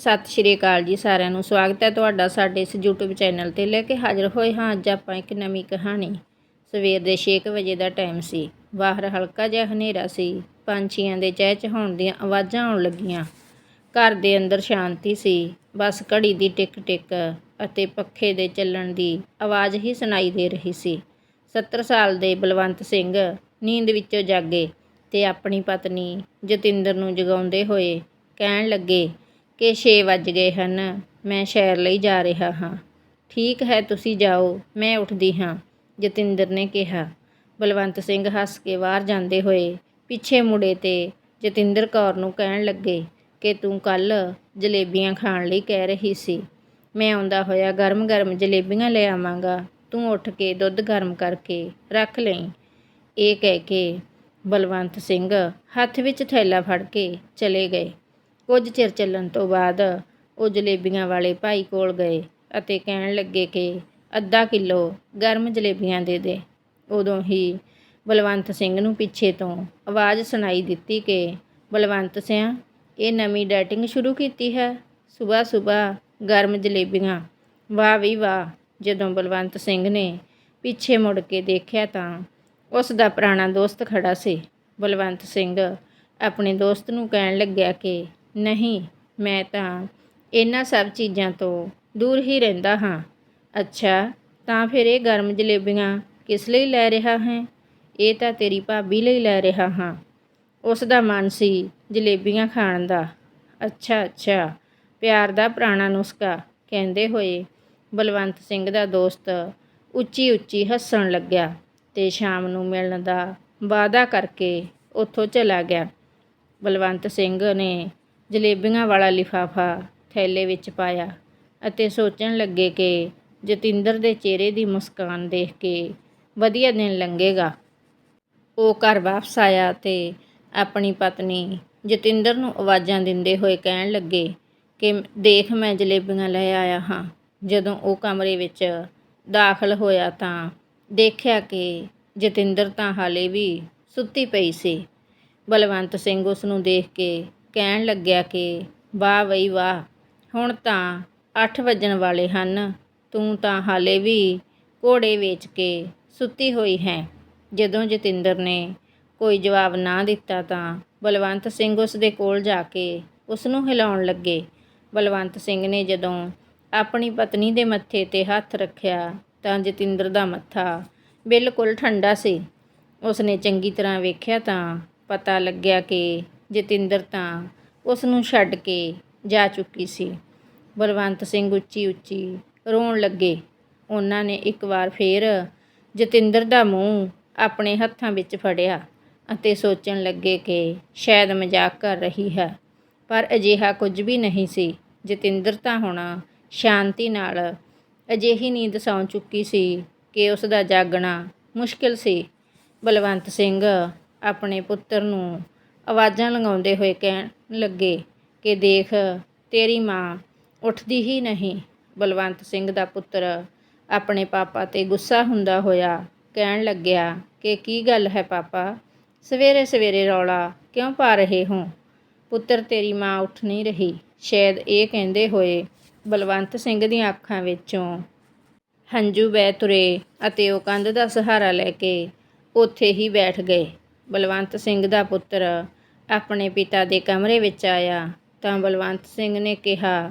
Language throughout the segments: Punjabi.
ਸਤਿ ਸ਼੍ਰੀ ਅਕਾਲ ਜੀ ਸਾਰਿਆਂ ਨੂੰ। ਸਵਾਗਤ ਹੈ ਤੁਹਾਡਾ ਸਾਡੇ ਇਸ YouTube ਚੈਨਲ ਤੇ। ਲੈ ਕੇ ਹਾਜ਼ਰ ਹੋਏ ਹਾਂ ਅੱਜ ਆਪਾਂ ਇੱਕ ਨਵੀਂ ਕਹਾਣੀ। ਸਵੇਰ ਦੇ 6 ਵਜੇ ਦਾ ਟਾਈਮ ਸੀ। ਬਾਹਰ ਹਲਕਾ ਜਿਹਾ ਹਨੇਰਾ ਸੀ। ਪੰਛੀਆਂ ਦੇ ਚਹਿਚਹਾਉਣ ਦੀਆਂ ਆਵਾਜ਼ਾਂ ਆਉਣ ਲੱਗੀਆਂ। ਘਰ ਦੇ ਅੰਦਰ ਸ਼ਾਂਤੀ ਸੀ। ਬਸ ਘੜੀ ਦੀ ਟਿਕ ਟਿਕ ਅਤੇ ਪੱਖੇ ਦੇ ਚੱਲਣ ਦੀ ਆਵਾਜ਼ ਹੀ ਸੁਣਾਈ ਦੇ ਰਹੀ ਸੀ। 70 ਸਾਲ ਦੇ ਬਲਵੰਤ ਸਿੰਘ ਨੀਂਦ ਵਿੱਚੋਂ ਜਾਗੇ ਤੇ ਆਪਣੀ ਪਤਨੀ ਜਤਿੰਦਰ ਨੂੰ ਜਗਾਉਂਦੇ ਹੋਏ ਕਹਿਣ ਲੱਗੇ ਕਿ 6 ਵੱਜ ਗਏ ਹਨ। ਮੈਂ ਸ਼ਹਿਰ ਲਈ ਜਾ ਰਿਹਾ ਹਾਂ। ਠੀਕ ਹੈ, ਤੁਸੀਂ ਜਾਓ। ਮੈਂ ਉੱਠਦੀ ਹਾਂ, ਜਤਿੰਦਰ ਨੇ ਕਿਹਾ। ਬਲਵੰਤ ਸਿੰਘ ਹੱਸ ਕੇ ਬਾਹਰ ਜਾਂਦੇ ਹੋਏ ਪਿੱਛੇ ਮੁੜੇ ਤੇ ਜਤਿੰਦਰ ਕੌਰ ਨੂੰ ਕਹਿਣ ਲੱਗੇ ਕਿ ਤੂੰ ਕੱਲ ਜਲੇਬੀਆਂ ਖਾਣ ਲਈ ਕਹਿ ਰਹੀ ਸੀ। ਮੈਂ ਆਉਂਦਾ ਹੋਇਆ ਗਰਮ-ਗਰਮ ਜਲੇਬੀਆਂ ਲੈ ਆਵਾਂਗਾ। ਤੂੰ ਉੱਠ ਕੇ ਦੁੱਧ ਗਰਮ ਕਰਕੇ ਰੱਖ ਲਈ। ਇਹ ਕਹਿ ਕੇ ਬਲਵੰਤ ਸਿੰਘ ਹੱਥ ਵਿੱਚ ਥੈਲਾ ਫੜ ਕੇ ਚਲੇ ਗਏ। ਕੁਝ ਚਿਰ ਚੱਲਣ ਤੋਂ ਬਾਅਦ ਉਹ ਜਲੇਬੀਆਂ ਵਾਲੇ ਭਾਈ ਕੋਲ ਗਏ ਅਤੇ ਕਹਿਣ ਲੱਗੇ ਕਿ ਅੱਧਾ ਕਿਲੋ ਗਰਮ ਜਲੇਬੀਆਂ ਦੇ ਦੇ। ਉਦੋਂ ਹੀ ਬਲਵੰਤ ਸਿੰਘ ਨੂੰ ਪਿੱਛੇ ਤੋਂ ਆਵਾਜ਼ ਸੁਣਾਈ ਦਿੱਤੀ ਕਿ, ਬਲਵੰਤ ਸਿੰਘ ਇਹ ਨਵੀਂ ਡੈਟਿੰਗ ਸ਼ੁਰੂ ਕੀਤੀ ਹੈ। ਸਵੇਰ ਸਵੇਰ ਗਰਮ ਜਲੇਬੀਆਂ। ਵਾਹ ਵੀ ਵਾਹ। ਜਦੋਂ ਬਲਵੰਤ ਸਿੰਘ ਨੇ ਪਿੱਛੇ ਮੁੜ ਕੇ ਦੇਖਿਆ ਤਾਂ ਉਸ ਦਾ ਪੁਰਾਣਾ ਦੋਸਤ ਖੜਾ ਸੀ। ਬਲਵੰਤ ਸਿੰਘ ਆਪਣੇ ਦੋਸਤ ਨੂੰ ਕਹਿਣ ਲੱਗਿਆ ਕਿ ਨਹੀਂ, ਮੈਂ ਤਾਂ ਇਹਨਾਂ ਸਭ ਚੀਜ਼ਾਂ ਤੋਂ ਦੂਰ ਹੀ ਰਹਿੰਦਾ ਹਾਂ। ਅੱਛਾ, ਤਾਂ ਫਿਰ ਇਹ ਗਰਮ ਜਲੇਬੀਆਂ ਕਿਸ ਲਈ ਲੈ ਰਿਹਾ ਹੈ? ਇਹ ਤਾਂ ਤੇਰੀ ਭਾਬੀ ਲਈ ਲੈ ਰਿਹਾ ਹਾਂ। ਉਸ ਦਾ ਮਨ ਸੀ ਜਲੇਬੀਆਂ ਖਾਣ ਦਾ। ਅੱਛਾ ਅੱਛਾ, ਪਿਆਰ ਦਾ ਪੁਰਾਣਾ ਨੁਸਖਾ, ਕਹਿੰਦੇ ਹੋਏ ਬਲਵੰਤ ਸਿੰਘ ਦਾ ਦੋਸਤ ਉੱਚੀ ਉੱਚੀ ਹੱਸਣ ਲੱਗਿਆ ਤੇ ਸ਼ਾਮ ਨੂੰ ਮਿਲਣ ਦਾ ਵਾਅਦਾ ਕਰਕੇ ਉੱਥੋਂ ਚਲਾ ਗਿਆ। ਬਲਵੰਤ ਸਿੰਘ ਨੇ ਜਲੇਬੀਆਂ ਵਾਲਾ ਲਿਫਾਫਾ ਥੈਲੇ ਵਿੱਚ ਪਾਇਆ ਅਤੇ ਸੋਚਣ ਲੱਗੇ ਕਿ ਜਤਿੰਦਰ ਦੇ ਚਿਹਰੇ ਦੀ ਮੁਸਕਾਨ ਦੇਖ ਕੇ ਵਧੀਆ ਦਿਨ ਲੰਘੇਗਾ। ਉਹ ਘਰ ਵਾਪਸ ਆਇਆ ਤੇ ਆਪਣੀ ਪਤਨੀ ਜਤਿੰਦਰ ਨੂੰ ਆਵਾਜ਼ਾਂ ਦਿੰਦੇ ਹੋਏ ਕਹਿਣ ਲੱਗੇ ਕਿ ਦੇਖ ਮੈਂ ਜਲੇਬੀਆਂ ਲੈ ਆਇਆ ਹਾਂ। ਜਦੋਂ ਉਹ ਕਮਰੇ ਵਿੱਚ ਦਾਖਲ ਹੋਇਆ ਤਾਂ ਦੇਖਿਆ ਕਿ ਜਤਿੰਦਰ ਤਾਂ ਹਾਲੇ ਵੀ ਸੁੱਤੀ ਪਈ ਸੀ। ਬਲਵੰਤ ਸਿੰਘ ਉਸ ਨੂੰ ਦੇਖ ਕੇ ਕਹਿਣ ਲੱਗਿਆ ਕਿ, ਵਾਹ ਬਈ ਵਾਹ, ਹੁਣ ਤਾਂ ਅੱਠ ਵੱਜਣ ਵਾਲੇ ਹਨ, ਤੂੰ ਤਾਂ ਹਾਲੇ ਵੀ ਘੋੜੇ ਵੇਚ ਕੇ ਸੁੱਤੀ ਹੋਈ ਹੈ। ਜਦੋਂ ਜਤਿੰਦਰ ਨੇ ਕੋਈ ਜਵਾਬ ਨਾ ਦਿੱਤਾ ਤਾਂ ਬਲਵੰਤ ਸਿੰਘ ਉਸ ਦੇ ਕੋਲ ਜਾ ਕੇ ਉਸ ਨੂੰ ਹਿਲਾਉਣ ਲੱਗੇ। ਬਲਵੰਤ ਸਿੰਘ ਨੇ ਜਦੋਂ ਆਪਣੀ ਪਤਨੀ ਦੇ ਮੱਥੇ ਤੇ ਹੱਥ ਰੱਖਿਆ ਤਾਂ ਜਤਿੰਦਰ ਦਾ ਮੱਥਾ ਬਿਲਕੁਲ ਠੰਡਾ ਸੀ। ਉਸ ਨੇ ਚੰਗੀ ਤਰ੍ਹਾਂ ਵੇਖਿਆ ਤਾਂ ਪਤਾ ਲੱਗਿਆ ਕਿ ਜਤਿੰਦਰ ਤਾਂ ਉਸ ਨੂੰ ਛੱਡ ਕੇ ਜਾ ਚੁੱਕੀ ਸੀ। ਬਲਵੰਤ ਸਿੰਘ ਉੱਚੀ ਉੱਚੀ ਰੋਣ ਲੱਗੇ। ਉਹਨਾਂ ਨੇ ਇੱਕ ਵਾਰ ਫੇਰ ਜਤਿੰਦਰ ਦਾ ਮੂੰਹ ਆਪਣੇ ਹੱਥਾਂ ਵਿੱਚ ਫੜਿਆ ਅਤੇ ਸੋਚਣ ਲੱਗੇ ਕਿ ਸ਼ਾਇਦ ਮਜ਼ਾਕ ਕਰ ਰਹੀ ਹੈ। ਪਰ ਅਜਿਹਾ ਕੁਝ ਵੀ ਨਹੀਂ ਸੀ। ਜਤਿੰਦਰ ਤਾਂ ਹੁਣ ਸ਼ਾਂਤੀ ਨਾਲ ਅਜਿਹੀ ਨੀਂਦ ਸੌਂ ਚੁੱਕੀ ਸੀ ਕਿ ਉਸ ਦਾ ਜਾਗਣਾ ਮੁਸ਼ਕਿਲ ਸੀ। ਬਲਵੰਤ ਸਿੰਘ ਆਪਣੇ ਪੁੱਤਰ ਨੂੰ ਆਵਾਜ਼ਾਂ ਲਗਾਉਂਦੇ ਹੋਏ ਕਹਿਣ ਲੱਗੇ ਕਿ ਦੇਖ, ਤੇਰੀ ਮਾਂ ਉੱਠਦੀ ਹੀ ਨਹੀਂ। ਬਲਵੰਤ ਸਿੰਘ ਦਾ ਪੁੱਤਰ ਆਪਣੇ ਪਾਪਾ ਤੇ ਗੁੱਸਾ ਹੁੰਦਾ ਹੋਇਆ ਕਹਿਣ ਲੱਗਿਆ ਕਿ ਕੀ ਗੱਲ ਹੈ ਪਾਪਾ? ਸਵੇਰੇ ਸਵੇਰੇ ਰੌਲਾ ਕਿਉਂ ਪਾ ਰਹੇ ਹੋ? ਪੁੱਤਰ ਤੇਰੀ ਮਾਂ ਉੱਠ ਨਹੀਂ ਰਹੀ। ਸ਼ਾਇਦ ਇਹ ਕਹਿੰਦੇ ਹੋਏ ਬਲਵੰਤ ਸਿੰਘ ਦੀਆਂ ਅੱਖਾਂ ਵਿੱਚੋਂ ਹੰਝੂ ਬਹਿ ਤੁਰੇ ਅਤੇ ਉਹ ਕੰਧ ਦਾ ਸਹਾਰਾ ਲੈ ਕੇ ਉੱਥੇ ਹੀ ਬੈਠ ਗਏ। ਬਲਵੰਤ ਸਿੰਘ ਦਾ ਪੁੱਤਰ ਆਪਣੇ ਪਿਤਾ ਦੇ ਕਮਰੇ ਵਿੱਚ ਆਇਆ ਤਾਂ ਬਲਵੰਤ ਸਿੰਘ ਨੇ ਕਿਹਾ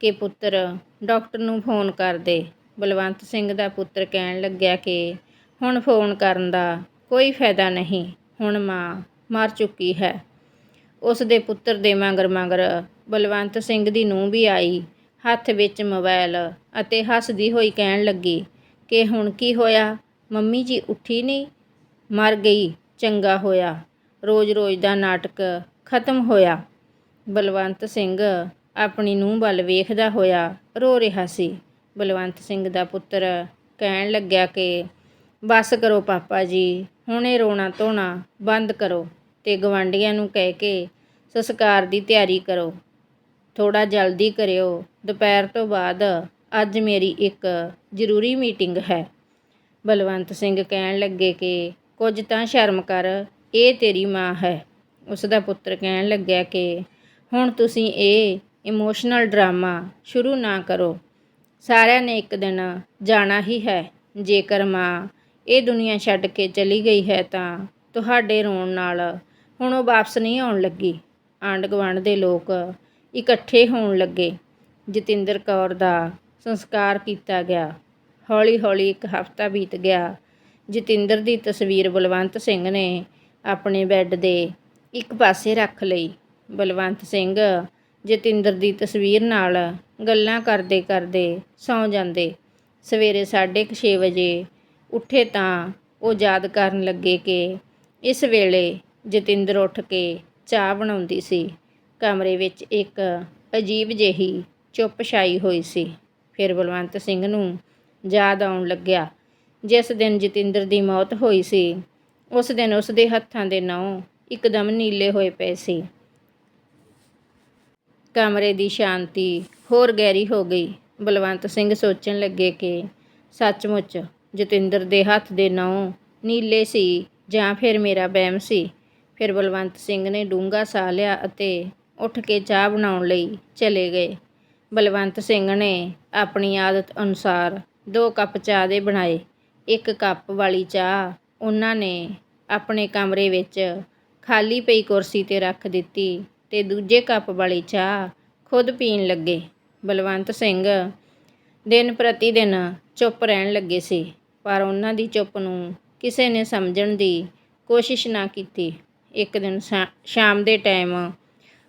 ਕਿ ਪੁੱਤਰ, ਡਾਕਟਰ ਨੂੰ ਫੋਨ ਕਰ ਦੇ। ਬਲਵੰਤ ਸਿੰਘ ਦਾ ਪੁੱਤਰ ਕਹਿਣ ਲੱਗਿਆ ਕਿ ਹੁਣ ਫੋਨ ਕਰਨ ਦਾ ਕੋਈ ਫਾਇਦਾ ਨਹੀਂ, ਹੁਣ ਮਾਂ ਮਰ ਚੁੱਕੀ ਹੈ। ਉਸ ਦੇ ਪੁੱਤਰ ਦੇ ਮਗਰ ਮਗਰ ਬਲਵੰਤ ਸਿੰਘ ਦੀ ਨੂੰਹ ਵੀ ਆਈ। ਹੱਥ ਵਿੱਚ ਮੋਬਾਈਲ ਅਤੇ ਹੱਸਦੀ ਹੋਈ ਕਹਿਣ ਲੱਗੀ ਕਿ ਹੁਣ ਕੀ ਹੋਇਆ? ਮੰਮੀ ਜੀ ਉੱਠੀ ਨਹੀਂ? ਮਰ ਗਈ। ਚੰਗਾ ਹੋਇਆ। ਰੋਜ਼-ਰੋਜ਼ ਦਾ ਨਾਟਕ ਖਤਮ ਹੋਇਆ। ਬਲਵੰਤ ਸਿੰਘ ਆਪਣੀ ਨੂੰਹ ਵੱਲ ਵੇਖਦਾ ਹੋਇਆ ਰੋ ਰਿਹਾ ਸੀ। ਬਲਵੰਤ ਸਿੰਘ ਦਾ ਪੁੱਤਰ ਕਹਿਣ ਲੱਗਿਆ ਕਿ, ਬਸ ਕਰੋ ਪਾਪਾ ਜੀ, ਹੁਣੇ ਰੋਣਾ ਧੋਣਾ ਬੰਦ ਕਰੋ ਤੇ ਗਵਾਂਢੀਆਂ ਨੂੰ ਕਹਿ ਕੇ ਸੰਸਕਾਰ ਦੀ ਤਿਆਰੀ ਕਰੋ। ਥੋੜਾ ਜਲਦੀ ਕਰਿਓ। ਦੁਪਹਿਰ ਤੋਂ ਬਾਅਦ ਅੱਜ ਮੇਰੀ ਇੱਕ ਜ਼ਰੂਰੀ ਮੀਟਿੰਗ ਹੈ। ਬਲਵੰਤ ਸਿੰਘ ਕਹਿਣ ਲੱਗੇ ਕਿ ਕੁਝ ਤਾਂ ਸ਼ਰਮ ਕਰ, ਇਹ ਤੇਰੀ ਮਾਂ ਹੈ। ਉਸ ਦਾ ਪੁੱਤਰ ਕਹਿਣ ਲੱਗਿਆ ਕਿ, ਹੁਣ ਤੁਸੀਂ ਇਹ ਇਮੋਸ਼ਨਲ ਡਰਾਮਾ ਸ਼ੁਰੂ ਨਾ ਕਰੋ। ਸਾਰਿਆਂ ਨੇ ਇੱਕ ਦਿਨ ਜਾਣਾ ਹੀ ਹੈ। ਜੇਕਰ ਮਾਂ ਇਹ ਦੁਨੀਆ ਛੱਡ ਕੇ ਚਲੀ ਗਈ ਹੈ ਤਾਂ ਤੁਹਾਡੇ ਰੋਣ ਨਾਲ ਹੁਣ ਉਹ ਵਾਪਸ ਨਹੀਂ ਆਉਣ ਲੱਗੀ। ਆਂਢ ਗੁਆਂਢ ਦੇ ਲੋਕ ਇਕੱਠੇ ਹੋਣ ਲੱਗੇ। ਜਤਿੰਦਰ ਕੌਰ ਦਾ ਸੰਸਕਾਰ ਕੀਤਾ ਗਿਆ। ਹੌਲੀ ਹੌਲੀ ਇੱਕ ਹਫ਼ਤਾ ਬੀਤ ਗਿਆ। ਜਤਿੰਦਰ ਦੀ ਤਸਵੀਰ ਬਲਵੰਤ ਸਿੰਘ ਨੇ ਆਪਣੇ ਬੈੱਡ ਦੇ ਇੱਕ ਪਾਸੇ ਰੱਖ ਲਈ। ਬਲਵੰਤ ਸਿੰਘ ਜਤਿੰਦਰ ਦੀ ਤਸਵੀਰ ਨਾਲ ਗੱਲਾਂ ਕਰਦੇ ਕਰਦੇ ਸੌਂ ਜਾਂਦੇ। ਸਵੇਰੇ 6:30 ਵਜੇ ਉੱਠੇ ਤਾਂ ਉਹ ਯਾਦ ਕਰਨ ਲੱਗੇ ਕਿ ਇਸ ਵੇਲੇ ਜਤਿੰਦਰ ਉੱਠ ਕੇ ਚਾਹ ਬਣਾਉਂਦੀ ਸੀ। ਕਮਰੇ ਵਿੱਚ ਇੱਕ ਅਜੀਬ ਜਿਹੀ ਚੁੱਪ ਛਾਈ ਹੋਈ ਸੀ। ਫਿਰ ਬਲਵੰਤ ਸਿੰਘ ਨੂੰ ਯਾਦ ਆਉਣ ਲੱਗਿਆ ਜਿਸ ਦਿਨ ਜਤਿੰਦਰ ਦੀ ਮੌਤ ਹੋਈ ਸੀ, ਉਸ ਦਿਨ ਉਸ ਦੇ ਹੱਥਾਂ ਦੇ ਨਹੁੰ ਇੱਕਦਮ ਨੀਲੇ ਹੋਏ ਪਏ ਸੀ। ਕਮਰੇ ਦੀ ਸ਼ਾਂਤੀ ਹੋਰ ਗਹਿਰੀ ਹੋ ਗਈ। ਬਲਵੰਤ ਸਿੰਘ ਸੋਚਣ ਲੱਗੇ ਕਿ ਸੱਚਮੁੱਚ ਜਤਿੰਦਰ ਦੇ ਹੱਥ ਦੇ ਨਹੁੰ ਨੀਲੇ ਸੀ ਜਾਂ ਫਿਰ ਮੇਰਾ ਵਹਿਮ ਸੀ। ਫਿਰ ਬਲਵੰਤ ਸਿੰਘ ਨੇ ਡੂੰਘਾ ਸਾਹ ਲਿਆ ਅਤੇ ਉੱਠ ਕੇ ਚਾਹ ਬਣਾਉਣ ਲਈ ਚਲੇ ਗਏ। ਬਲਵੰਤ ਸਿੰਘ ਨੇ ਆਪਣੀ ਆਦਤ ਅਨੁਸਾਰ ਦੋ ਕੱਪ ਚਾਹ ਦੇ ਬਣਾਏ। ਇੱਕ ਕੱਪ ਵਾਲੀ ਚਾਹ ਉਹਨਾਂ ਨੇ ਆਪਣੇ ਕਮਰੇ ਵਿੱਚ ਖਾਲੀ ਪਈ ਕੁਰਸੀ ਤੇ ਰੱਖ ਦਿੱਤੀ ਅਤੇ ਦੂਜੇ ਕੱਪ ਵਾਲੀ ਚਾਹ ਖੁਦ ਪੀਣ ਲੱਗੇ। ਬਲਵੰਤ ਸਿੰਘ ਦਿਨ ਪ੍ਰਤੀ ਦਿਨ ਚੁੱਪ ਰਹਿਣ ਲੱਗੇ ਸੀ, ਪਰ ਉਹਨਾਂ ਦੀ ਚੁੱਪ ਨੂੰ ਕਿਸੇ ਨੇ ਸਮਝਣ ਦੀ ਕੋਸ਼ਿਸ਼ ਨਾ ਕੀਤੀ। ਇੱਕ ਦਿਨ ਸ਼ਾ- ਸ਼ਾਮ ਦੇ ਟਾਈਮ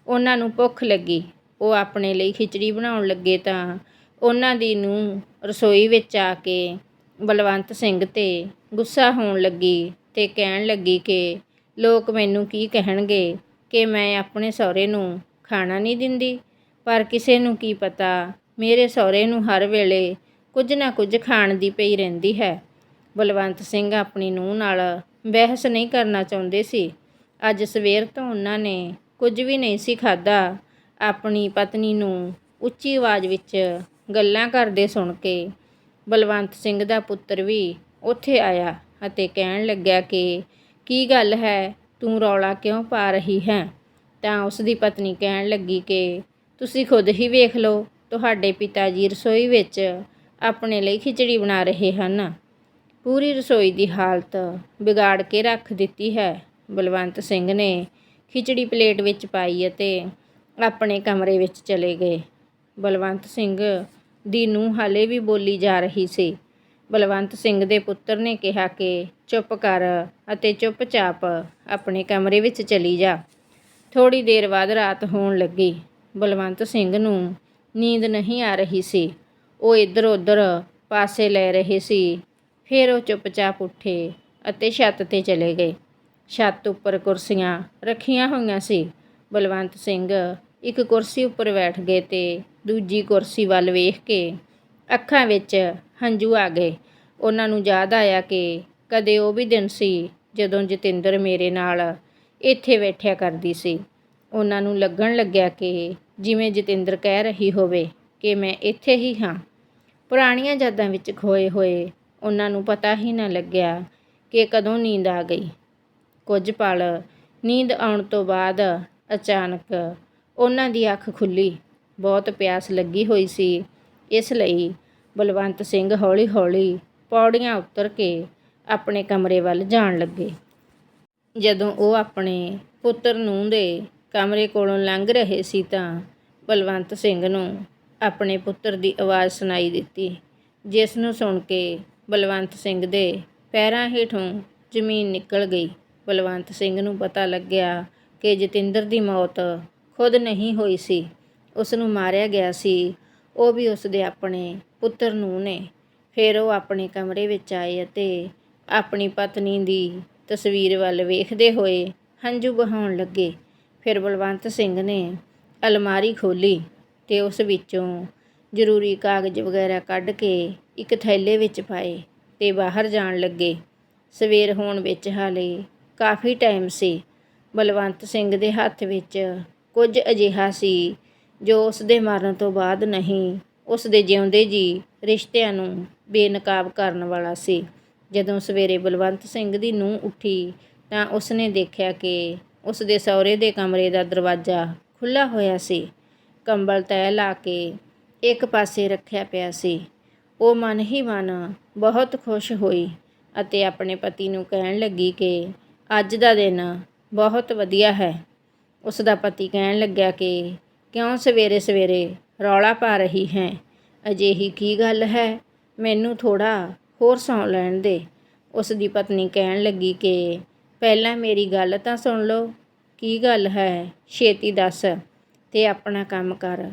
ਉਹਨਾਂ ਨੂੰ ਭੁੱਖ ਲੱਗੀ, ਉਹ ਆਪਣੇ ਲਈ ਖਿਚੜੀ ਬਣਾਉਣ ਲੱਗੇ ਤਾਂ ਉਹਨਾਂ ਦੀ ਨੂੰ ਰਸੋਈ ਵਿੱਚ ਆ ਕੇ ਬਲਵੰਤ ਸਿੰਘ ਤੇ ਗੁੱਸਾ ਹੋਣ ਲੱਗੀ ਅਤੇ ਕਹਿਣ ਲੱਗੀ ਕਿ ਲੋਕ ਮੈਨੂੰ ਕੀ ਕਹਿਣਗੇ ਕਿ ਮੈਂ ਆਪਣੇ ਸਹੁਰੇ ਨੂੰ ਖਾਣਾ ਨਹੀਂ ਦਿੰਦੀ। ਪਰ ਕਿਸੇ ਨੂੰ ਕੀ ਪਤਾ, ਮੇਰੇ ਸਹੁਰੇ ਨੂੰ ਹਰ ਵੇਲੇ ਕੁਝ ਨਾ ਕੁਝ ਖਾਣ ਦੀ ਪਈ ਰਹਿੰਦੀ ਹੈ। ਬਲਵੰਤ ਸਿੰਘ ਆਪਣੀ ਨੂੰਹ ਨਾਲ ਬਹਿਸ ਨਹੀਂ ਕਰਨਾ ਚਾਹੁੰਦੇ ਸੀ। ਅੱਜ ਸਵੇਰ ਤੋਂ ਉਹਨਾਂ ਨੇ ਕੁਝ ਵੀ ਨਹੀਂ ਸੀ ਖਾਧਾ। ਆਪਣੀ ਪਤਨੀ ਨੂੰ ਉੱਚੀ ਆਵਾਜ਼ ਵਿੱਚ ਗੱਲਾਂ ਕਰਦੇ ਸੁਣ ਕੇ ਬਲਵੰਤ ਸਿੰਘ ਦਾ ਪੁੱਤਰ ਵੀ ਉੱਥੇ ਆਇਆ ਅਤੇ ਕਹਿਣ ਲੱਗਿਆ ਕਿ, ਕੀ ਗੱਲ ਹੈ? ਤੂੰ ਰੌਲਾ ਕਿਉਂ ਪਾ ਰਹੀ ਹੈ? ਤਾਂ ਉਸ ਦੀ ਪਤਨੀ ਕਹਿਣ ਲੱਗੀ ਕਿ, ਤੁਸੀਂ ਖੁਦ ਹੀ ਵੇਖ ਲਓ, ਤੁਹਾਡੇ ਪਿਤਾ ਜੀ ਰਸੋਈ ਵਿੱਚ ਆਪਣੇ ਲਈ ਖਿਚੜੀ ਬਣਾ ਰਹੇ ਹਨ। ਪੂਰੀ ਰਸੋਈ ਦੀ ਹਾਲਤ ਵਿਗਾੜ ਕੇ ਰੱਖ ਦਿੱਤੀ ਹੈ। ਬਲਵੰਤ ਸਿੰਘ ਨੇ ਖਿਚੜੀ ਪਲੇਟ ਵਿੱਚ ਪਾਈ ਅਤੇ ਆਪਣੇ ਕਮਰੇ ਵਿੱਚ ਚਲੇ ਗਏ। ਬਲਵੰਤ ਸਿੰਘ ਦੀ ਨੂੰ ਹਾਲੇ ਵੀ ਬੋਲੀ ਜਾ ਰਹੀ ਸੀ। ਬਲਵੰਤ ਸਿੰਘ ਦੇ ਪੁੱਤਰ ਨੇ ਕਿਹਾ ਕਿ ਚੁੱਪ ਕਰ ਅਤੇ ਚੁੱਪਚਾਪ ਆਪਣੇ ਕਮਰੇ ਵਿੱਚ ਚਲੀ ਜਾ। ਥੋੜੀ ਦੇਰ ਬਾਅਦ ਰਾਤ ਹੋਣ ਲੱਗੀ। ਬਲਵੰਤ ਸਿੰਘ ਨੂੰ ਨੀਂਦ ਨਹੀਂ ਆ ਰਹੀ ਸੀ। ਉਹ ਇੱਧਰ ਉੱਧਰ ਪਾਸੇ ਲੈ ਰਹੇ ਸੀ। ਫਿਰ ਉਹ ਚੁੱਪਚਾਪ ਉੱਠੇ ਅਤੇ ਛੱਤ ਤੇ ਚਲੇ ਗਏ। ਛੱਤ ਉੱਪਰ ਕੁਰਸੀਆਂ ਰੱਖੀਆਂ ਹੋਈਆਂ ਸੀ। ਬਲਵੰਤ ਸਿੰਘ ਇੱਕ ਕੁਰਸੀ ਉੱਪਰ ਬੈਠ ਗਏ ਤੇ ਦੂਜੀ ਕੁਰਸੀ ਵੱਲ ਵੇਖ ਕੇ ਅੱਖਾਂ ਵਿੱਚ ਹੰਝੂ ਆ ਗਏ। ਉਹਨਾਂ ਨੂੰ ਯਾਦ ਆਇਆ ਕਿ ਕਦੇ ਉਹ ਵੀ ਦਿਨ ਸੀ ਜਦੋਂ ਜਤਿੰਦਰ ਮੇਰੇ ਨਾਲ ਇੱਥੇ ਬੈਠਿਆ ਕਰਦੀ ਸੀ। ਉਹਨਾਂ ਨੂੰ ਲੱਗਣ ਲੱਗਿਆ ਕਿ ਜਿਵੇਂ ਜਤਿੰਦਰ ਕਹਿ ਰਹੀ ਹੋਵੇ ਕਿ ਮੈਂ ਇੱਥੇ ਹੀ ਹਾਂ। ਪੁਰਾਣੀਆਂ ਯਾਦਾਂ ਵਿੱਚ ਖੋਏ ਹੋਏ ਉਹਨਾਂ ਨੂੰ ਪਤਾ ਹੀ ਨਾ ਲੱਗਿਆ ਕਿ ਕਦੋਂ ਨੀਂਦ ਆ ਗਈ। ਕੁਝ ਪਲ ਨੀਂਦ ਆਉਣ ਤੋਂ ਬਾਅਦ ਅਚਾਨਕ ਉਹਨਾਂ ਦੀ ਅੱਖ ਖੁੱਲੀ ਬਹੁਤ ਪਿਆਸ ਲੱਗੀ ਹੋਈ ਸੀ। ਇਸ ਲਈ ਬਲਵੰਤ ਸਿੰਘ ਹੌਲੀ-ਹੌਲੀ ਪੌੜੀਆਂ ਉਤਰ ਕੇ ਆਪਣੇ ਕਮਰੇ ਵੱਲ ਜਾਣ ਲੱਗੇ। ਜਦੋਂ ਉਹ ਆਪਣੇ ਪੁੱਤਰ ਨੂੰ ਦੇ ਕਮਰੇ ਕੋਲੋਂ ਲੰਘ ਰਹੇ ਸੀ ਤਾਂ ਬਲਵੰਤ ਸਿੰਘ ਨੂੰ ਆਪਣੇ ਪੁੱਤਰ ਦੀ ਆਵਾਜ਼ ਸੁਣਾਈ ਦਿੱਤੀ, ਜਿਸ ਨੂੰ ਸੁਣ ਕੇ ਬਲਵੰਤ ਸਿੰਘ ਦੇ ਪੈਰਾਂ ਹੇਠੋਂ ਜ਼ਮੀਨ ਨਿਕਲ ਗਈ। ਬਲਵੰਤ ਸਿੰਘ ਨੂੰ ਪਤਾ ਲੱਗਿਆ ਕਿ ਜਤਿੰਦਰ ਦੀ ਮੌਤ ਖੁਦ ਨਹੀਂ ਹੋਈ ਸੀ। ਉਸ ਨੂੰ ਮਾਰਿਆ ਗਿਆ ਸੀ। ਉਹ ਵੀ ਉਸ ਦੇ ਆਪਣੇ ਪੁੱਤਰ ਨੂੰ ਨੇ। ਫਿਰ ਉਹ ਆਪਣੇ ਕਮਰੇ ਵਿੱਚ ਆਏ ਅਤੇ ਆਪਣੀ ਪਤਨੀ ਦੀ ਤਸਵੀਰ ਵੱਲ ਵੇਖਦੇ ਹੋਏ ਹੰਝੂ ਬਹਾਉਣ ਲੱਗੇ। ਫਿਰ ਬਲਵੰਤ ਸਿੰਘ ਨੇ ਅਲਮਾਰੀ ਖੋਲੀ ਤੇ ਉਸ ਵਿੱਚੋਂ ਜ਼ਰੂਰੀ ਕਾਗਜ਼ ਵਗੈਰਾ ਕੱਢ ਕੇ ਇੱਕ ਥੈਲੇ ਵਿੱਚ ਪਾਏ ਤੇ ਬਾਹਰ ਜਾਣ ਲੱਗੇ। ਸਵੇਰ ਹੋਣ ਵਿੱਚ ਹਾਲੇ ਕਾਫੀ ਟਾਈਮ ਸੀ। ਬਲਵੰਤ ਸਿੰਘ ਦੇ ਹੱਥ ਵਿੱਚ ਕੁਝ ਅਜਿਹਾ ਸੀ ਜੋ ਉਸ ਦੇ ਮਰਨ ਤੋਂ ਬਾਅਦ ਨਹੀਂ ਉਸ ਦੇ ਜਿਉਂਦੇ ਜੀ ਰਿਸ਼ਤਿਆਂ ਨੂੰ ਬੇਨਕਾਬ ਕਰਨ ਵਾਲਾ ਸੀ। ਜਦੋਂ ਸਵੇਰੇ ਬਲਵੰਤ ਸਿੰਘ ਦੀ ਨੂੰਹ ਉੱਠੀ ਤਾਂ ਉਸਨੇ ਦੇਖਿਆ ਕਿ ਉਸ ਦੇ ਸਹੁਰੇ ਦੇ ਕਮਰੇ ਦਾ ਦਰਵਾਜ਼ਾ ਖੁੱਲਾ ਹੋਇਆ ਸੀ। ਕੰਬਲ ਤੈ ਲਾ ਕੇ ਇੱਕ ਪਾਸੇ ਰੱਖਿਆ ਪਿਆ ਸੀ। ਉਹ ਮਨ ਹੀ ਮਨ ਬਹੁਤ ਖੁਸ਼ ਹੋਈ ਅਤੇ ਆਪਣੇ ਪਤੀ ਨੂੰ ਕਹਿਣ ਲੱਗੀ ਕਿ ਅੱਜ ਦਾ ਦਿਨ ਬਹੁਤ ਵਧੀਆ ਹੈ। ਉਸ ਦਾ ਪਤੀ ਕਹਿਣ ਲੱਗਿਆ ਕਿ ਕਿਉਂ ਸਵੇਰੇ ਸਵੇਰੇ ਰੌਲਾ ਪਾ ਰਹੀ ਹੈ? ਅਜਿਹੀ ਕੀ ਗੱਲ ਹੈ? ਮੈਨੂੰ ਥੋੜਾ ਹੋਰ ਸੌਂ ਲੈਣ ਦੇ। ਉਸ ਦੀ ਪਤਨੀ ਕਹਿਣ ਲੱਗੀ ਕਿ ਪਹਿਲਾਂ ਮੇਰੀ ਗੱਲ ਤਾਂ ਸੁਣ ਲਓ। ਕੀ ਗੱਲ ਹੈ? ਛੇਤੀ ਦੱਸ ਤੇ ਆਪਣਾ ਕੰਮ ਕਰ।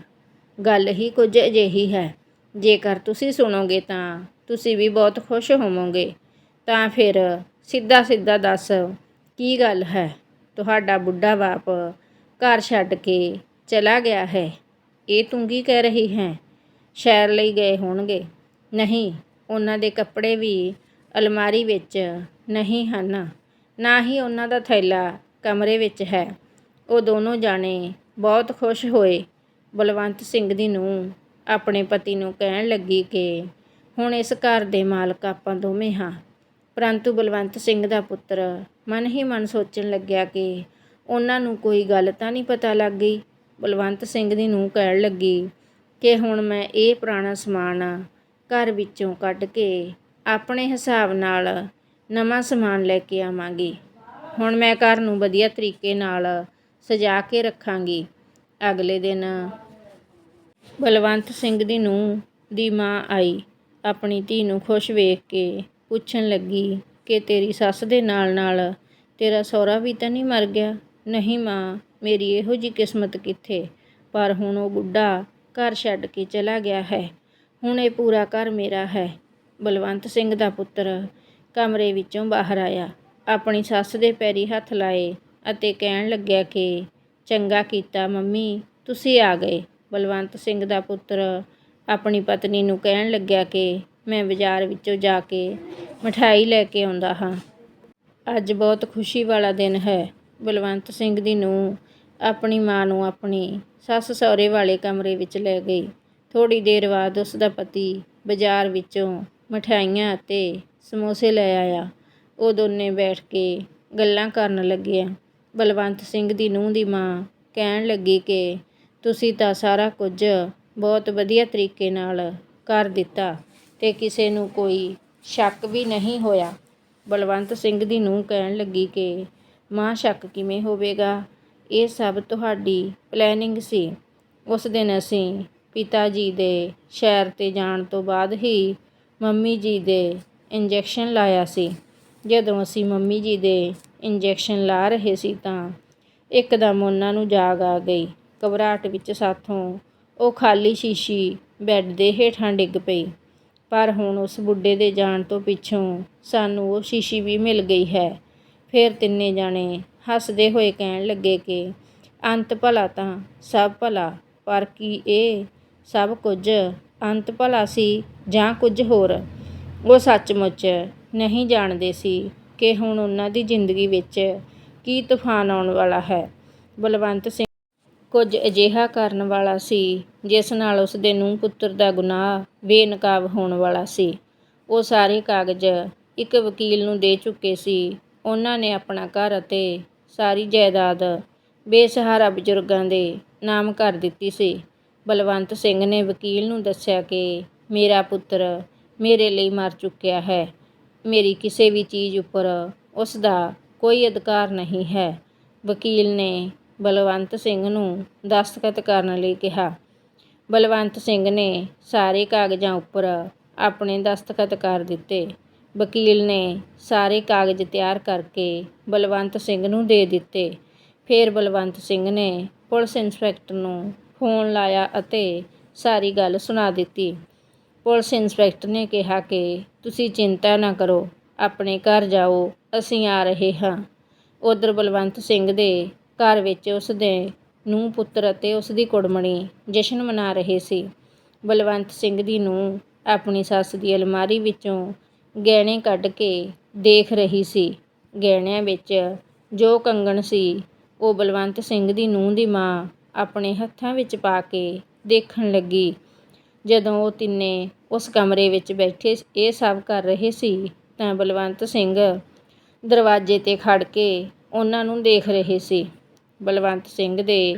ਗੱਲ ਹੀ ਕੁਝ ਅਜਿਹੀ ਹੈ। ਜੇਕਰ ਤੁਸੀਂ ਸੁਣੋਗੇ ਤਾਂ ਤੁਸੀਂ ਵੀ ਬਹੁਤ ਖੁਸ਼ ਹੋਵੋਗੇ। ਤਾਂ ਫਿਰ ਸਿੱਧਾ ਸਿੱਧਾ ਦੱਸ, ਕੀ ਗੱਲ ਹੈ? ਤੁਹਾਡਾ ਬੁੱਢਾ ਬਾਪ ਘਰ ਛੱਡ ਕੇ ਚਲਾ ਗਿਆ ਹੈ। ਇਹ ਤੂੰ ਕੀ ਕਹਿ ਰਹੀ ਹੈ? ਸ਼ਹਿਰ ਲਈ ਗਏ ਹੋਣਗੇ। ਨਹੀਂ, ਉਹਨਾਂ ਦੇ ਕੱਪੜੇ ਵੀ ਅਲਮਾਰੀ ਵਿੱਚ ਨਹੀਂ ਹਨ। ਨਾ ਹੀ ਉਹਨਾਂ ਦਾ ਥੈਲਾ ਕਮਰੇ ਵਿੱਚ ਹੈ। ਉਹ ਦੋਨੋਂ ਜਾਣੇ ਬਹੁਤ ਖੁਸ਼ ਹੋਏ। ਬਲਵੰਤ ਸਿੰਘ ਦੀ ਨੂੰ ਆਪਣੇ ਪਤੀ ਨੂੰ ਕਹਿਣ ਲੱਗੀ ਕਿ ਹੁਣ ਇਸ ਘਰ ਦੇ ਮਾਲਕ ਆਪਾਂ ਦੋਵੇਂ ਹਾਂ। ਪਰੰਤੂ ਬਲਵੰਤ ਸਿੰਘ ਦਾ ਪੁੱਤਰ ਮਨ ਹੀ ਮਨ ਸੋਚਣ ਲੱਗਿਆ ਕਿ ਉਹਨਾਂ ਨੂੰ ਕੋਈ ਗੱਲ ਤਾਂ ਨਹੀਂ ਪਤਾ ਲੱਗ ਗਈ। ਬਲਵੰਤ ਸਿੰਘ ਦੀ ਨੂੰ ਕਹਿਣ ਲੱਗੀ ਕਿ ਹੁਣ ਮੈਂ ਇਹ ਪੁਰਾਣਾ ਸਮਾਨ ਘਰ ਵਿੱਚੋਂ ਕੱਢ ਕੇ ਆਪਣੇ ਹਿਸਾਬ ਨਾਲ ਨਵਾਂ ਸਮਾਨ ਲੈ ਕੇ ਆਵਾਂਗੀ। ਹੁਣ ਮੈਂ ਘਰ ਨੂੰ ਵਧੀਆ ਤਰੀਕੇ ਨਾਲ ਸਜਾ ਕੇ ਰੱਖਾਂਗੀ। ਅਗਲੇ ਦਿਨ ਬਲਵੰਤ ਸਿੰਘ ਦੀ ਨੂੰ ਦੀ ਮਾਂ ਆਈ। ਆਪਣੀ ਧੀ ਨੂੰ ਖੁਸ਼ ਵੇਖ ਕੇ ਪੁੱਛਣ ਲੱਗੀ ਕਿ ਤੇਰੀ ਸੱਸ ਦੇ ਨਾਲ ਨਾਲ ਤੇਰਾ ਸਹੁਰਾ ਵੀ ਤਾਂ ਨਹੀਂ ਮਰ ਗਿਆ? ਨਹੀਂ ਮਾਂ ਮੇਰੀ ਇਹੋ ਜੀ ਕਿਸਮਤ ਕਿੱਥੇ? ਪਰ ਹੁਣ ਉਹ ਬੁੱਢਾ ਘਰ ਛੱਡ ਕੇ ਚਲਾ ਗਿਆ ਹੈ। ਹੁਣ ਇਹ ਪੂਰਾ ਘਰ ਮੇਰਾ ਹੈ। ਬਲਵੰਤ ਸਿੰਘ ਦਾ ਪੁੱਤਰ ਕਮਰੇ ਵਿੱਚੋਂ ਬਾਹਰ ਆਇਆ। ਆਪਣੀ ਸੱਸ ਦੇ ਪੈਰੀ ਹੱਥ ਲਾਏ ਅਤੇ ਕਹਿਣ ਲੱਗਿਆ ਕਿ, ਚੰਗਾ ਕੀਤਾ, ਮੰਮੀ, ਤੁਸੀਂ ਆ ਗਏ। ਬਲਵੰਤ ਸਿੰਘ ਦਾ ਪੁੱਤਰ ਆਪਣੀ ਪਤਨੀ ਨੂੰ ਕਹਿਣ ਲੱਗਿਆ ਕਿ, ਮੈਂ ਬਾਜ਼ਾਰ ਵਿੱਚੋਂ ਜਾ ਕੇ ਮਠਾਈ ਲੈ ਕੇ ਆਉਂਦਾ ਹਾਂ। ਅੱਜ ਬਹੁਤ ਖੁਸ਼ੀ ਵਾਲਾ ਦਿਨ ਹੈ। ਬਲਵੰਤ ਸਿੰਘ ਦੀ ਨੂੰ ਆਪਣੀ ਮਾਂ ਨੂੰ ਆਪਣੀ ਸੱਸ ਸਹੁਰੇ ਵਾਲੇ ਕਮਰੇ ਵਿੱਚ ਲੈ ਗਈ। ਥੋੜੀ ਦੇਰ ਬਾਅਦ ਉਸ ਦਾ ਪਤੀ ਬਾਜ਼ਾਰ ਵਿੱਚੋਂ ਮਠਾਈਆਂ ਅਤੇ ਸਮੋਸੇ ਲੈ ਆਇਆ। ਉਹ ਦੋਨੇ ਬੈਠ ਕੇ ਗੱਲਾਂ ਕਰਨ ਲੱਗੇ। ਬਲਵੰਤ ਸਿੰਘ ਦੀ ਨੂੰਹ ਦੀ ਮਾਂ ਕਹਿਣ ਲੱਗੀ ਕਿ ਤੁਸੀਂ ਤਾਂ ਸਾਰਾ ਕੁਝ ਬਹੁਤ ਵਧੀਆ ਤਰੀਕੇ ਨਾਲ ਕਰ ਦਿੱਤਾ ਤੇ ਕਿਸੇ ਨੂੰ ਕੋਈ ਸ਼ੱਕ ਵੀ ਨਹੀਂ ਹੋਇਆ। ਬਲਵੰਤ ਸਿੰਘ ਦੀ ਨੂੰਹ ਕਹਿਣ ਲੱਗੀ ਕਿ ਮਾਂ ਸ਼ੱਕ ਕਿਵੇਂ ਹੋਵੇਗਾ? ਇਹ ਸਭ ਤੁਹਾਡੀ ਪਲੈਨਿੰਗ ਸੀ। ਉਸ ਦਿਨ ਅਸੀਂ ਪਿਤਾ ਜੀ ਦੇ ਸ਼ਹਿਰ ਤੇ ਜਾਣ ਤੋਂ ਬਾਅਦ ਹੀ ਮੰਮੀ ਜੀ ਦੇ ਇੰਜੈਕਸ਼ਨ ਲਾਇਆ ਸੀ। ਜਦੋਂ ਅਸੀਂ ਮੰਮੀ ਜੀ ਦੇ ਇੰਜੈਕਸ਼ਨ ਲਾ ਰਹੇ ਸੀ ਤਾਂ ਇੱਕਦਮ ਉਹਨਾਂ ਨੂੰ ਜਾਗ ਆ ਗਈ। ਘਬਰਾਹਟ ਵਿੱਚ ਸਾਥੋਂ ਉਹ ਖਾਲੀ ਸ਼ੀਸ਼ੀ ਬੈੱਡ ਦੇ ਹੇਠਾਂ ਡਿੱਗ ਪਈ। ਪਰ ਹੁਣ ਉਸ ਬੁੱਢੇ ਦੇ ਜਾਣ ਤੋਂ ਪਿੱਛੋਂ ਸਾਨੂੰ ਉਹ ਸ਼ੀਸ਼ੀ ਵੀ ਮਿਲ ਗਈ ਹੈ। ਫਿਰ ਤਿੰਨੇ ਜਾਣੇ ਹੱਸਦੇ ਹੋਏ ਕਹਿਣ ਲੱਗੇ ਕਿ ਅੰਤ ਭਲਾ ਤਾਂ ਸਭ ਭਲਾ, ਪਰ ਕੀ ਇਹ ਸਭ ਕੁਝ ਅੰਤ ਭਲਾ ਸੀ ਜਾਂ ਕੁਝ ਹੋਰ? ਉਹ ਸੱਚਮੁੱਚ ਨਹੀਂ ਜਾਣਦੇ ਸੀ ਕਿ ਹੁਣ ਉਹਨਾਂ ਦੀ ਜ਼ਿੰਦਗੀ ਵਿੱਚ ਕੀ ਤੂਫਾਨ ਆਉਣ ਵਾਲਾ ਹੈ। ਬਲਵੰਤ ਸਿੰਘ ਕੁਝ ਅਜਿਹਾ ਕਰਨ ਵਾਲਾ ਸੀ, ਜਿਸ ਨਾਲ ਉਸ ਦੇ ਨੂੰਹ ਪੁੱਤਰ ਦਾ ਗੁਨਾਹ ਬੇਨਕਾਬ ਹੋਣ ਵਾਲਾ ਸੀ। ਉਹ ਸਾਰੇ ਕਾਗਜ਼ ਇੱਕ ਵਕੀਲ ਨੂੰ ਦੇ ਚੁੱਕੇ ਸੀ। ਉਹਨਾਂ ਨੇ ਆਪਣਾ ਘਰ ਅਤੇ ਸਾਰੀ ਜਾਇਦਾਦ ਬੇਸਹਾਰਾ ਬਜ਼ੁਰਗਾਂ ਦੇ ਨਾਮ ਕਰ ਦਿੱਤੀ ਸੀ। ਬਲਵੰਤ ਸਿੰਘ ਨੇ ਵਕੀਲ ਨੂੰ ਦੱਸਿਆ ਕਿ ਮੇਰਾ ਪੁੱਤਰ ਮੇਰੇ ਲਈ ਮਰ ਚੁੱਕਿਆ ਹੈ। ਮੇਰੀ ਕਿਸੇ ਵੀ ਚੀਜ਼ ਉੱਪਰ ਉਸ ਦਾ ਕੋਈ ਅਧਿਕਾਰ ਨਹੀਂ ਹੈ। ਵਕੀਲ ਨੇ ਬਲਵੰਤ ਸਿੰਘ ਨੂੰ ਦਸਤਖਤ ਕਰਨ ਲਈ ਕਿਹਾ। ਬਲਵੰਤ ਸਿੰਘ ਨੇ ਸਾਰੇ ਕਾਗਜ਼ਾਂ ਉੱਪਰ ਆਪਣੇ ਦਸਤਖਤ ਕਰ ਦਿੱਤੇ। ਵਕੀਲ ਨੇ ਸਾਰੇ ਕਾਗਜ਼ ਤਿਆਰ ਕਰਕੇ ਬਲਵੰਤ ਸਿੰਘ ਨੂੰ ਦੇ ਦਿੱਤੇ। ਫਿਰ ਬਲਵੰਤ ਸਿੰਘ ਨੇ ਪੁਲਿਸ ਇੰਸਪੈਕਟਰ ਨੂੰ ਫੋਨ ਲਾਇਆ ਅਤੇ ਸਾਰੀ ਗੱਲ ਸੁਣਾ ਦਿੱਤੀ। ਪੁਲਿਸ ਇੰਸਪੈਕਟਰ ਨੇ ਕਿਹਾ ਕਿ ਤੁਸੀਂ ਚਿੰਤਾ ਨਾ ਕਰੋ, ਆਪਣੇ ਘਰ ਜਾਓ, ਅਸੀਂ ਆ ਰਹੇ ਹਾਂ। ਉਧਰ ਬਲਵੰਤ ਸਿੰਘ ਦੇ ਘਰ ਵਿੱਚ ਉਸ ਦੇ ਨੂੰਹ ਪੁੱਤਰ ਅਤੇ ਉਸ ਦੀ ਕੁੜਮਣੀ ਜਸ਼ਨ ਮਨਾ ਰਹੇ ਸੀ। ਬਲਵੰਤ ਸਿੰਘ ਦੀ ਨੂੰਹ ਆਪਣੀ ਸੱਸ ਦੀ ਅਲਮਾਰੀ ਵਿੱਚੋਂ ਗਹਿਣੇ ਕੱਢ ਕੇ ਦੇਖ ਰਹੀ ਸੀ। ਗਹਿਣਿਆਂ ਵਿੱਚ ਜੋ ਕੰਗਣ ਸੀ, ਉਹ ਬਲਵੰਤ ਸਿੰਘ ਦੀ ਨੂੰਹ ਦੀ ਮਾਂ ਆਪਣੇ ਹੱਥਾਂ ਵਿੱਚ ਪਾ ਕੇ ਦੇਖਣ ਲੱਗੀ। ਜਦੋਂ ਉਹ ਤਿੰਨੇ ਉਸ ਕਮਰੇ ਵਿੱਚ ਬੈਠੇ ਇਹ ਸਭ ਕਰ ਰਹੇ ਸੀ, ਤਾਂ ਬਲਵੰਤ ਸਿੰਘ ਦਰਵਾਜ਼ੇ ਤੇ ਖੜ ਕੇ ਉਹਨਾਂ ਨੂੰ ਦੇਖ ਰਹੇ ਸੀ। ਬਲਵੰਤ ਸਿੰਘ ਦੇ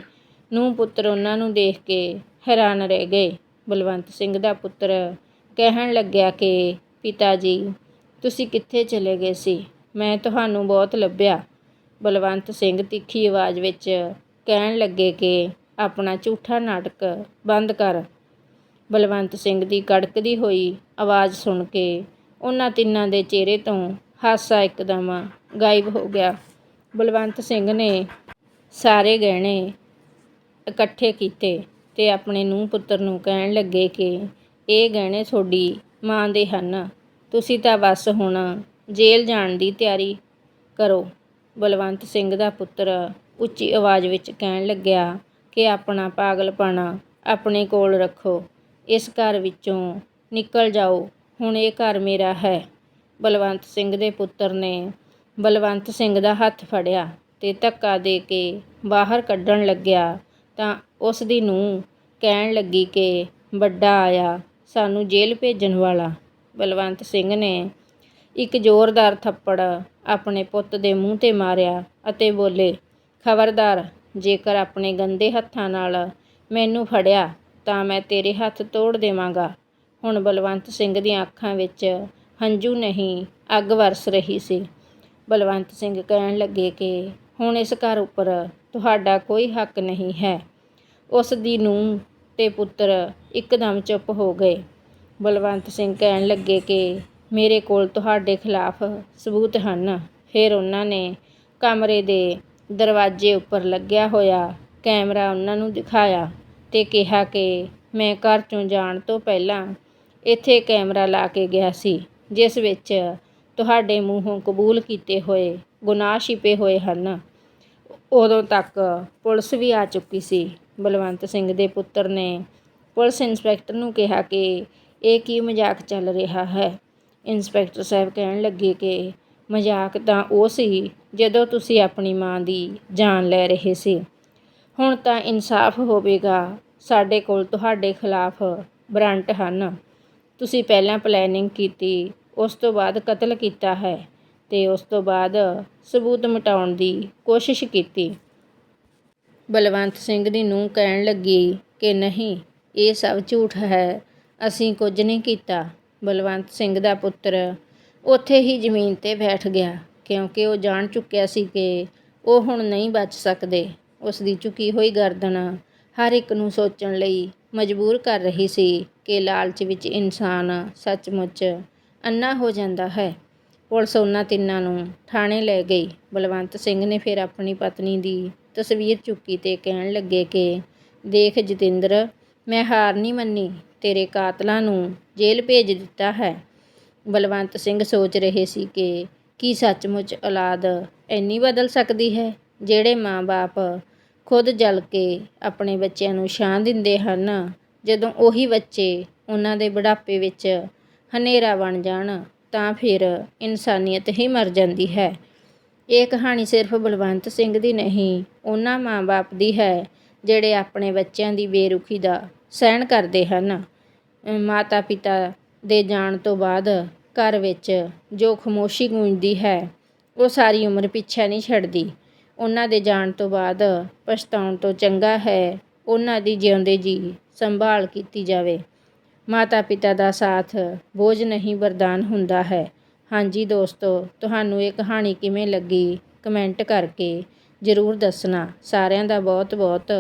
ਨੂੰ ਪੁੱਤਰ ਉਹਨਾਂ ਨੂੰ ਦੇਖ ਕੇ ਹੈਰਾਨ ਰਹਿ ਗਏ। ਬਲਵੰਤ ਸਿੰਘ ਦਾ ਪੁੱਤਰ ਕਹਿਣ ਲੱਗਿਆ ਕਿ ਪਿਤਾ ਜੀ, ਤੁਸੀਂ ਕਿੱਥੇ ਚਲੇ ਗਏ ਸੀ? ਮੈਂ ਤੁਹਾਨੂੰ ਬਹੁਤ ਲੱਭਿਆ। ਬਲਵੰਤ ਸਿੰਘ ਤਿੱਖੀ ਆਵਾਜ਼ ਵਿੱਚ ਕਹਿਣ ਲੱਗੇ ਕਿ ਆਪਣਾ ਝੂਠਾ ਨਾਟਕ ਬੰਦ ਕਰ। ਬਲਵੰਤ ਸਿੰਘ ਦੀ ਕੜਕਦੀ ਹੋਈ ਆਵਾਜ਼ ਸੁਣ ਕੇ ਉਹਨਾਂ ਤਿੰਨਾਂ ਦੇ ਚਿਹਰੇ ਤੋਂ ਹਾਸਾ ਇੱਕਦਮ ਗਾਇਬ ਹੋ ਗਿਆ। ਬਲਵੰਤ ਸਿੰਘ ਨੇ ਸਾਰੇ ਗਹਿਣੇ ਇਕੱਠੇ ਕੀਤੇ ਤੇ ਆਪਣੇ ਨੂੰਹ ਪੁੱਤਰ ਨੂੰ ਕਹਿਣ ਲੱਗੇ ਕਿ ਇਹ ਗਹਿਣੇ ਤੁਹਾਡੀ ਮਾਂ ਦੇ ਹਨ। ਤੁਸੀਂ ਤਾਂ ਬਸ ਹੁਣ ਜੇਲ੍ਹ ਜਾਣ ਦੀ ਤਿਆਰੀ ਕਰੋ। ਬਲਵੰਤ ਸਿੰਘ ਦਾ ਪੁੱਤਰ ਉੱਚੀ ਆਵਾਜ਼ ਵਿੱਚ ਕਹਿਣ ਲੱਗਿਆ ਕਿ ਆਪਣਾ ਪਾਗਲਪਣਾ ਆਪਣੇ ਕੋਲ ਰੱਖੋ। ਇਸ ਘਰ ਵਿੱਚੋਂ ਨਿਕਲ ਜਾਓ। ਹੁਣ ਇਹ ਘਰ ਮੇਰਾ ਹੈ। ਬਲਵੰਤ ਸਿੰਘ ਦੇ ਪੁੱਤਰ ਨੇ ਬਲਵੰਤ ਸਿੰਘ ਦਾ ਹੱਥ ਫੜਿਆ ਤੇ ਧੱਕਾ ਦੇ ਕੇ ਬਾਹਰ ਕੱਢਣ ਲੱਗਿਆ ਤਾਂ ਉਸ ਦੀ ਨੂੰਹ ਕਹਿਣ ਲੱਗੀ ਕਿ ਵੱਡਾ ਆਇਆ, ਸਾਨੂੰ ਜੇਲ੍ਹ ਭੇਜਣ ਵਾਲਾ। ਬਲਵੰਤ ਸਿੰਘ ਨੇ ਇੱਕ ਜ਼ੋਰਦਾਰ ਥੱਪੜ ਆਪਣੇ ਪੁੱਤ ਦੇ ਮੂੰਹ ਤੇ ਮਾਰਿਆ ਅਤੇ ਬੋਲੇ, ਖਬਰਦਾਰ, ਜੇਕਰ ਆਪਣੇ ਗੰਦੇ ਹੱਥਾਂ ਨਾਲ ਮੈਨੂੰ ਫੜਿਆ, ਤਾਂ ਮੈਂ ਤੇਰੇ ਹੱਥ ਤੋੜ ਦੇਵਾਂਗਾ। ਹੁਣ ਬਲਵੰਤ ਸਿੰਘ ਦੀਆਂ ਅੱਖਾਂ ਵਿੱਚ ਹੰਝੂ ਨਹੀਂ, ਅੱਗ ਵਰਸ ਰਹੀ ਸੀ। ਬਲਵੰਤ ਸਿੰਘ ਕਹਿਣ ਲੱਗੇ ਕਿ, ਹੁਣ ਇਸ ਘਰ ਉੱਪਰ ਤੁਹਾਡਾ ਕੋਈ ਹੱਕ ਨਹੀਂ ਹੈ। ਉਸ ਦੀ ਨੂੰਹ ਤੇ ਪੁੱਤਰ ਇੱਕਦਮ ਚੁੱਪ ਹੋ ਗਏ। ਬਲਵੰਤ ਸਿੰਘ ਕਹਿਣ ਲੱਗੇ ਕਿ ਮੇਰੇ ਕੋਲ ਤੁਹਾਡੇ ਖਿਲਾਫ ਸਬੂਤ ਹਨ। ਫਿਰ ਉਹਨਾਂ ਨੇ ਕਮਰੇ ਦੇ ਦਰਵਾਜ਼ੇ ਉੱਪਰ ਲੱਗਿਆ ਹੋਇਆ ਕੈਮਰਾ ਉਹਨਾਂ ਨੂੰ ਦਿਖਾਇਆ ਤੇ ਕਿਹਾ ਕਿ ਮੈਂ ਘਰ ਚੋਂ ਜਾਣ ਤੋਂ ਪਹਿਲਾਂ ਇੱਥੇ ਕੈਮਰਾ ਲਾ ਕੇ ਗਿਆ ਸੀ, ਜਿਸ ਵਿੱਚ ਤੁਹਾਡੇ ਮੂੰਹੋਂ ਕਬੂਲ ਕੀਤੇ ਹੋਏ ਗੁਨਾਹ ਛਿਪੇ ਹੋਏ ਹਨ। ਉਦੋਂ ਤੱਕ ਪੁਲਿਸ ਵੀ ਆ ਚੁੱਕੀ ਸੀ। ਬਲਵੰਤ ਸਿੰਘ ਦੇ ਪੁੱਤਰ ਨੇ ਪੁਲਿਸ ਇੰਸਪੈਕਟਰ ਨੂੰ ਕਿਹਾ ਕਿ ਇਹ ਕੀ ਮਜ਼ਾਕ ਚੱਲ ਰਿਹਾ ਹੈ? ਇੰਸਪੈਕਟਰ ਸਾਹਿਬ ਕਹਿਣ ਲੱਗੇ ਕਿ ਮਜ਼ਾਕ ਤਾਂ ਉਹ ਸੀ ਜਦੋਂ ਤੁਸੀਂ ਆਪਣੀ ਮਾਂ ਦੀ ਜਾਨ ਲੈ ਰਹੇ ਸੀ। ਹੁਣ ਤਾਂ ਇਨਸਾਫ ਹੋਵੇਗਾ। ਸਾਡੇ ਕੋਲ ਤੁਹਾਡੇ ਖਿਲਾਫ ਬਰੰਟ ਹਨ। ਤੁਸੀਂ ਪਹਿਲਾਂ ਪਲੈਨਿੰਗ ਕੀਤੀ, ਉਸ ਤੋਂ ਬਾਅਦ ਕਤਲ ਕੀਤਾ ਹੈ ਤੇ ਉਸ ਤੋਂ ਬਾਅਦ ਸਬੂਤ ਮਿਟਾਉਣ ਦੀ ਕੋਸ਼ਿਸ਼ ਕੀਤੀ। ਬਲਵੰਤ ਸਿੰਘ ਦੀ ਨੂੰਹ ਕਹਿਣ ਲੱਗੀ ਕਿ ਨਹੀਂ, ਇਹ ਸਭ ਝੂਠ ਹੈ। ਅਸੀਂ ਕੁਝ ਨਹੀਂ ਕੀਤਾ। ਬਲਵੰਤ ਸਿੰਘ ਦਾ ਪੁੱਤਰ ਉੱਥੇ ਹੀ ਜ਼ਮੀਨ ਤੇ ਬੈਠ ਗਿਆ, ਕਿਉਂਕਿ ਉਹ ਜਾਣ ਚੁੱਕਿਆ ਸੀ ਕਿ ਉਹ ਹੁਣ ਨਹੀਂ ਬਚ ਸਕਦੇ। ਉਸ ਦੀ ਝੁਕੀ ਹੋਈ ਗਰਦਨ ਹਰ ਇੱਕ ਨੂੰ ਸੋਚਣ ਲਈ ਮਜਬੂਰ ਕਰ ਰਹੀ ਸੀ ਕਿ ਲਾਲਚ ਵਿੱਚ ਇਨਸਾਨ ਸੱਚਮੁੱਚ ਅੰਨਾ ਹੋ ਜਾਂਦਾ ਹੈ। ਪੁਲਿਸ ਉਹਨਾਂ ਤਿੰਨਾਂ ਨੂੰ ਥਾਣੇ ਲੈ ਗਈ। ਬਲਵੰਤ ਸਿੰਘ ਨੇ ਫਿਰ ਆਪਣੀ ਪਤਨੀ ਦੀ ਤਸਵੀਰ ਚੁੱਕੀ ਤੇ ਕਹਿਣ ਲੱਗੇ ਕਿ, ਦੇਖ ਜਤਿੰਦਰ, ਮੈਂ ਹਾਰ ਨਹੀਂ ਮੰਨੀ। ਤੇਰੇ ਕਾਤਲਾਂ ਨੂੰ ਜੇਲ੍ਹ ਭੇਜ ਦਿੱਤਾ ਹੈ। ਬਲਵੰਤ ਸਿੰਘ ਸੋਚ ਰਹੇ ਸੀ ਕਿ ਕੀ ਸੱਚਮੁੱਚ ਔਲਾਦ ਇੰਨੀ ਬਦਲ ਸਕਦੀ ਹੈ, ਜਿਹੜੇ ਮਾਂ-ਬਾਪ ਖੁਦ ਜਲ ਕੇ ਆਪਣੇ ਬੱਚਿਆਂ ਨੂੰ ਛਾਂ ਦਿੰਦੇ ਹਨ, ਜਦੋਂ ਉਹੀ ਬੱਚੇ ਉਹਨਾਂ ਦੇ ਬੁਢਾਪੇ ਵਿੱਚ ਹਨੇਰਾ ਬਣ ਜਾਣ, ਤਾਂ ਫਿਰ ਇਨਸਾਨੀਅਤ ਹੀ ਮਰ ਜਾਂਦੀ ਹੈ। ਇਹ ਕਹਾਣੀ ਸਿਰਫ ਬਲਵੰਤ ਸਿੰਘ ਦੀ ਨਹੀਂ, ਉਹਨਾਂ ਮਾਂ-ਬਾਪ ਦੀ ਹੈ, ਜਿਹੜੇ ਆਪਣੇ ਬੱਚਿਆਂ ਦੀ ਬੇਰੁਖੀ ਦਾ ਸਹਿਣ ਕਰਦੇ ਹਨ। ਮਾਤਾ ਪਿਤਾ ਦੇ ਜਾਣ ਤੋਂ ਬਾਅਦ ਘਰ ਵਿੱਚ ਜੋ ਖਾਮੋਸ਼ੀ ਗੂੰਜਦੀ ਹੈ, ਉਹ ਸਾਰੀ ਉਮਰ ਪਿੱਛੇ ਨਹੀਂ ਛੱਡਦੀ। ਉਹਨਾਂ ਦੇ ਜਾਣ ਤੋਂ ਬਾਅਦ ਪਛਤਾਉਣ ਤੋਂ ਚੰਗਾ ਹੈ, ਉਹਨਾਂ ਦੀ ਜਿਉਂਦੇ ਜੀ ਸੰਭਾਲ ਕੀਤੀ ਜਾਵੇ। ਮਾਤਾ ਪਿਤਾ ਦਾ ਸਾਥ ਬੋਝ ਨਹੀਂ ਵਰਦਾਨ ਹੁੰਦਾ ਹੈ। ਹਾਂਜੀ ਦੋਸਤੋ, ਤੁਹਾਨੂੰ ਇਹ ਕਹਾਣੀ ਕਿਵੇਂ ਲੱਗੀ? ਕਮੈਂਟ ਕਰਕੇ ਜ਼ਰੂਰ ਦੱਸਣਾ। ਸਾਰਿਆਂ ਦਾ ਬਹੁਤ ਬਹੁਤ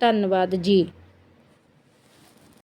ਧੰਨਵਾਦ ਜੀ।